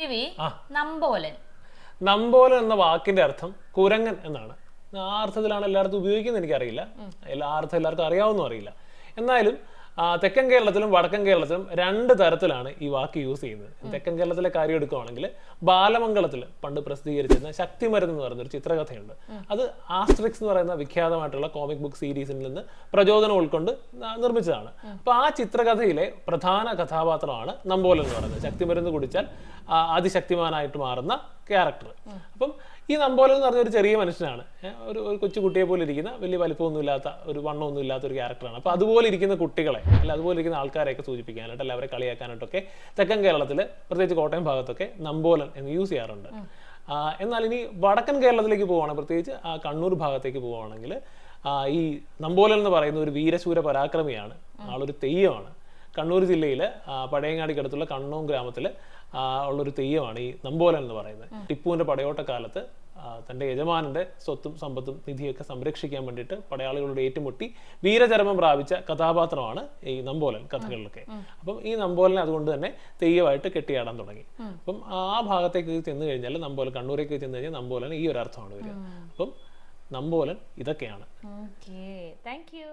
രവി. നമ്പോലൻ. നമ്പോലൻ എന്ന വാക്കിന്റെ അർത്ഥം കുരങ്ങൻ എന്നാണ്. ആ അർത്ഥത്തിലാണ് എല്ലായിടത്തും ഉപയോഗിക്കുന്നത് എനിക്കറിയില്ല. എല്ലാ അർത്ഥം എല്ലാവർക്കും അറിയാവുന്നോ അറിയില്ല. എന്നാലും തെക്കൻ കേരളത്തിലും വടക്കൻ കേരളത്തിലും രണ്ട് തരത്തിലാണ് ഈ വാക്ക് യൂസ് ചെയ്യുന്നത്. തെക്കൻ കേരളത്തിലെ കാര്യം എടുക്കുകയാണെങ്കിൽ ബാലമംഗളത്തിൽ പണ്ട് പ്രസിദ്ധീകരിച്ചിരുന്ന ശക്തിമരുന്ന് എന്ന് പറയുന്ന ഒരു ചിത്രകഥയുണ്ട് അത് ആസ്ട്രിക്സ് എന്ന് പറയുന്ന വിഖ്യാതമായിട്ടുള്ള കോമിക് ബുക്ക് സീരീസിൽ നിന്ന് പ്രചോദനം ഉൾക്കൊണ്ട് നിർമ്മിച്ചതാണ്. അപ്പൊ ആ ചിത്രകഥയിലെ പ്രധാന കഥാപാത്രമാണ് നമ്പോലൻ എന്ന് പറയുന്നത്. ശക്തിമരുന്ന് കുടിച്ചാൽ അതിശക്തിമാനായിട്ട് മാറുന്ന ക്യാരക്ടർ അപ്പം ഈ നമ്പോലൻ എന്ന് പറഞ്ഞ ഒരു ചെറിയ മനുഷ്യനാണ്. ഒരു ഒരു കൊച്ചു കുട്ടിയെ പോലെ ഇരിക്കുന്ന വലിയ വലിപ്പമൊന്നും ഇല്ലാത്ത ഒരു വണ്ണമൊന്നും ഇല്ലാത്ത ഒരു ക്യാരക്ടറാണ്. അപ്പോൾ അതുപോലെ ഇരിക്കുന്ന കുട്ടികളെ അല്ല അതുപോലെ ഇരിക്കുന്ന ആൾക്കാരെയൊക്കെ സൂചിപ്പിക്കാനായിട്ട് അല്ല അവരെ കളിയാക്കാനായിട്ടൊക്കെ തെക്കൻ കേരളത്തിൽ പ്രത്യേകിച്ച് കോട്ടയം ഭാഗത്തൊക്കെ നമ്പോലൻ എന്ന് യൂസ് ചെയ്യാറുണ്ട്. എന്നാൽ ഇനി വടക്കൻ കേരളത്തിലേക്ക് പോവുകയാണെങ്കിൽ പ്രത്യേകിച്ച് ആ കണ്ണൂർ ഭാഗത്തേക്ക് പോവുകയാണെങ്കിൽ ഈ നമ്പോലൻ എന്ന് പറയുന്ന ഒരു വീരശൂര പരാക്രമിയാണ്. ആളൊരു തെയ്യമാണ്. കണ്ണൂർ ജില്ലയിൽ പഴയങ്ങാടിക്കടുത്തുള്ള കണ്ണൂർ ഗ്രാമത്തിൽ ഉള്ളൊരു തെയ്യമാണ് ഈ നമ്പോലൻ എന്ന് പറയുന്നത്. ടിപ്പുവിന്റെ പടയോട്ട കാലത്ത് ആ, തന്റെ യജമാനന്റെ സ്വത്തും സമ്പത്തും നിധിയൊക്കെ സംരക്ഷിക്കാൻ വേണ്ടിയിട്ട് പടയാളികളോട് ഏറ്റുമുട്ടി വീരചരമം പ്രാപിച്ച കഥാപാത്രമാണ് ഈ നമ്പോലൻ കഥകളിലൊക്കെ. അപ്പം ഈ നമ്പോലനെ അതുകൊണ്ട് തന്നെ തെയ്യമായിട്ട് കെട്ടിയാടാൻ തുടങ്ങി. അപ്പം ആ ഭാഗത്തേക്ക് ചെന്ന് കഴിഞ്ഞാൽ നമ്പോലൻ കണ്ണൂരേക്ക് ചെന്ന് കഴിഞ്ഞാൽ നമ്പോലൻ ഈ ഒരു അർത്ഥമാണ് വരിക അപ്പം നമ്പോലൻ ഇതൊക്കെയാണ്. ഓക്കെ. Thank you.